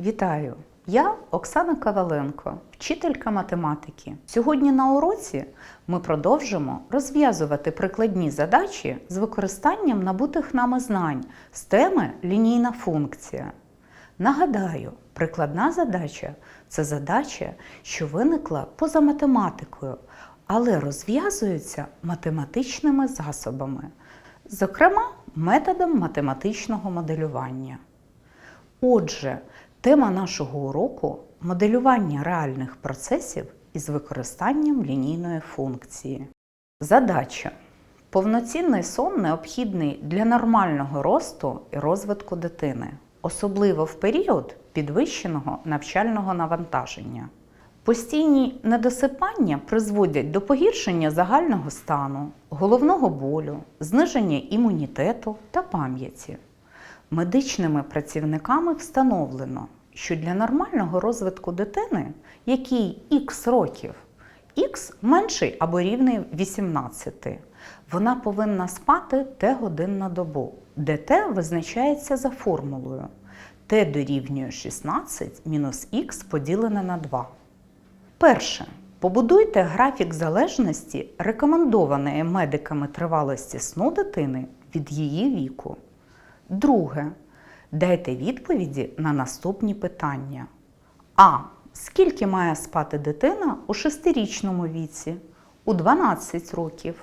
Вітаю! Я Оксана Коваленко, вчителька математики. Сьогодні на уроці ми продовжимо розв'язувати прикладні задачі з використанням набутих нами знань з теми лінійна функція. Нагадаю, прикладна задача це задача, що виникла поза математикою, але розв'язується математичними засобами, зокрема методом математичного моделювання. Отже, тема нашого уроку моделювання реальних процесів із використанням лінійної функції. Задача. Повноцінний сон необхідний для нормального росту і розвитку дитини, особливо в період підвищеного навчального навантаження. Постійні недосипання призводять до погіршення загального стану, головного болю, зниження імунітету та пам'яті. Медичними працівниками встановлено, що для нормального розвитку дитини, якій х років, х менший або рівний 18, вона повинна спати т годин на добу, де т визначається за формулою т дорівнює 16 мінус х поділене на 2. Перше. Побудуйте графік залежності рекомендованої медиками тривалості сну дитини від її віку. Друге. Дайте відповіді на наступні питання. А. Скільки має спати дитина у 6-річному віці? У 12 років.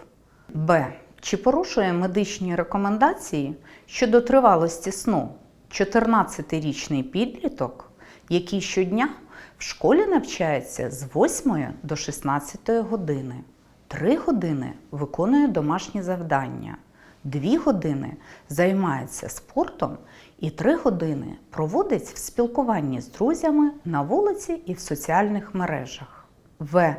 Б. Чи порушує медичні рекомендації щодо тривалості сну 14-річний підліток, який щодня в школі навчається з 8 до 16 години, 3 години виконує домашні завдання, 2 години займається спортом і 3 години проводить в спілкуванні з друзями на вулиці і в соціальних мережах. В.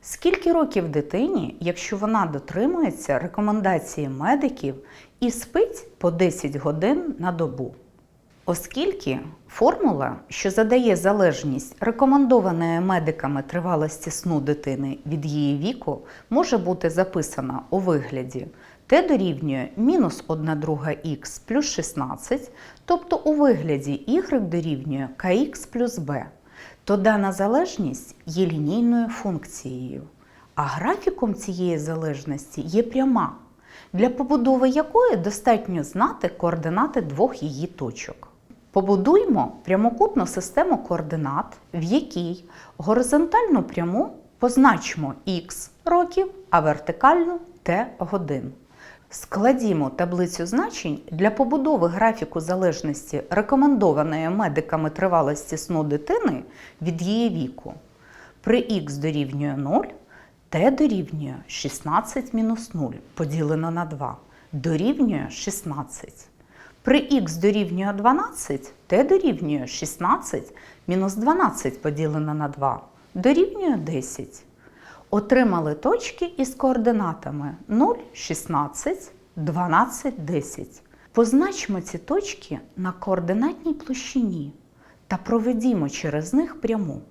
Скільки років дитині, якщо вона дотримується рекомендації медиків і спить по 10 годин на добу? Оскільки формула, що задає залежність рекомендованої медиками тривалості сну дитини від її віку, може бути записана у вигляді t дорівнює мінус 1 друга х плюс 16, тобто у вигляді y дорівнює kx плюс b, то дана залежність є лінійною функцією, а графіком цієї залежності є пряма, для побудови якої достатньо знати координати двох її точок. Побудуймо прямокутну систему координат, в якій горизонтальну пряму позначимо х років, а вертикальну t годин. Складімо таблицю значень для побудови графіку залежності рекомендованої медиками тривалості сну дитини від її віку. При х дорівнює 0, t дорівнює 16 мінус 0 поділено на 2 дорівнює 16. При х дорівнює 12, t дорівнює 16 мінус 12 поділено на 2 дорівнює 10. Отримали точки із координатами 0, 16, 12, 10. Позначимо ці точки на координатній площині та проведімо через них пряму.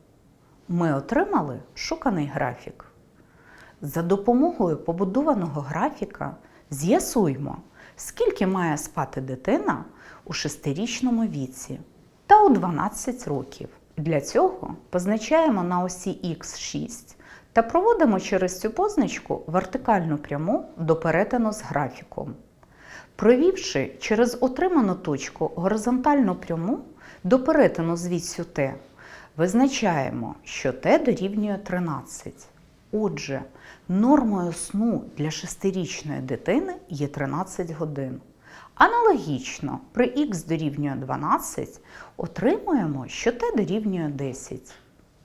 Ми отримали шуканий графік. За допомогою побудованого графіка з'ясуємо, скільки має спати дитина у 6-річному віці та у 12 років. Для цього позначаємо на осі х6 та проводимо через цю позначку вертикальну пряму до перетину з графіком. Провівши через отриману точку горизонтальну пряму до перетину з віссю t, визначаємо, що t дорівнює 13. Отже, нормою сну для 6-річної дитини є 13 годин. Аналогічно, при х дорівнює 12 отримуємо, що t дорівнює 10.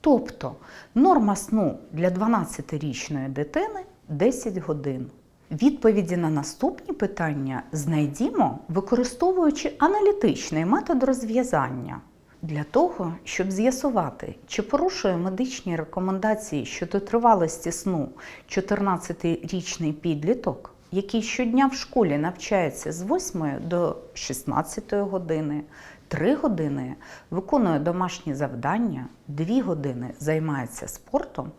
Тобто норма сну для 12-річної дитини 10 годин. Відповіді на наступні питання знайдімо, використовуючи аналітичний метод розв'язання. Для того, щоб з'ясувати, чи порушує медичні рекомендації щодо тривалості сну 14-річний підліток, який щодня в школі навчається з 8 до 16 години, 3 години виконує домашні завдання, 2 години займається спортом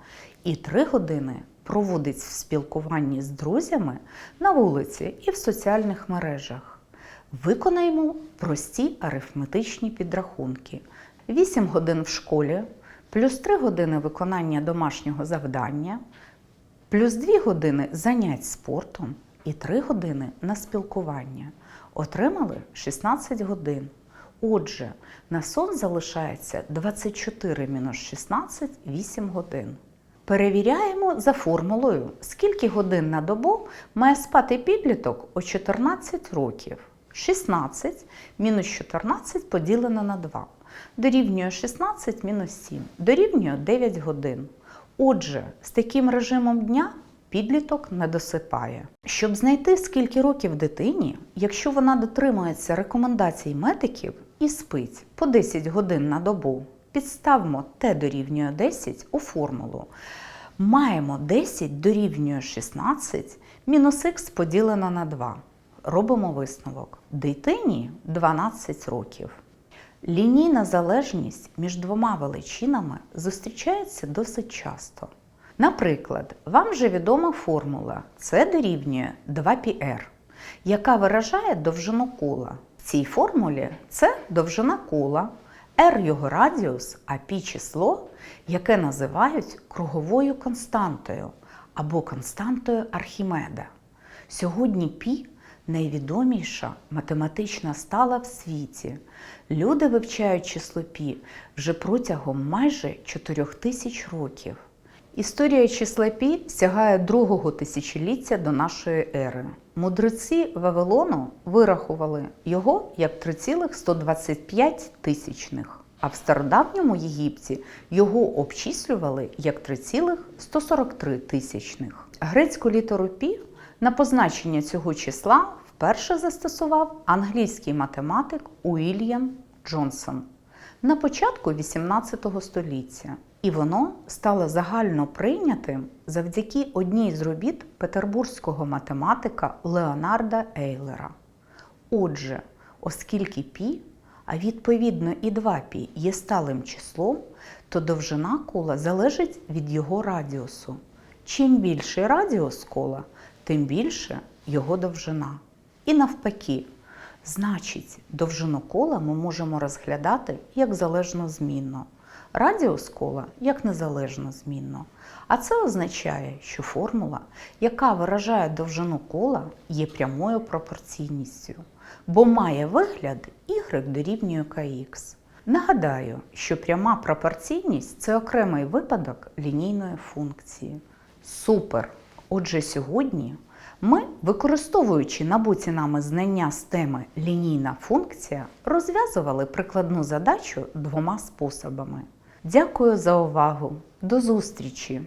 і 3 години проводить в спілкуванні з друзями на вулиці і в соціальних мережах. Виконаємо прості арифметичні підрахунки. 8 годин в школі, плюс 3 години виконання домашнього завдання, плюс 2 години занять спортом і 3 години на спілкування. Отримали 16 годин. Отже, на сон залишається 24 мінус 16 – 8 годин. Перевіряємо за формулою, скільки годин на добу має спати підліток о 14 років. 16 мінус 14 поділено на 2. Дорівнює 16 мінус 7. Дорівнює 9 годин. Отже, з таким режимом дня підліток не досипає. Щоб знайти, скільки років дитині, якщо вона дотримується рекомендацій медиків і спить по 10 годин на добу, підставимо t дорівнює 10 у формулу. Маємо 10 дорівнює 16 мінус х поділено на 2 Робимо висновок. Дитині 12 років. Лінійна залежність між двома величинами зустрічається досить часто. Наприклад, вам вже відома формула С дорівнює 2πr, яка виражає довжину кола. В цій формулі це довжина кола, r його радіус, а π число, яке називають круговою константою або константою Архімеда. Сьогодні π найвідоміша математична стала в світі. Люди вивчають число пі вже протягом майже 4000 років. Історія числа пі сягає другого тисячоліття до нашої ери. Мудреці Вавилону вирахували його як 3,125 тисячних, а в стародавньому Єгипті його обчислювали як 3,143 тисячних. Грецьку літеру пі на позначення цього числа вперше застосував англійський математик Уільям Джонсон на початку XVIII століття. І воно стало загально прийнятим завдяки одній з робіт петербурзького математика Леонарда Ейлера. Отже, оскільки пі, а відповідно і 2π є сталим числом, то довжина кола залежить від його радіусу. Чим більший радіус кола, тим більше його довжина. І навпаки, значить, довжину кола ми можемо розглядати як залежно змінно, радіус кола як незалежно змінно. А це означає, що формула, яка виражає довжину кола, є прямою пропорційністю, бо має вигляд y дорівнює kx. Нагадаю, що пряма пропорційність це окремий випадок лінійної функції. Супер! Отже, сьогодні ми, використовуючи набуті нами знання з теми лінійна функція, розв'язували прикладну задачу двома способами. Дякую за увагу! До зустрічі!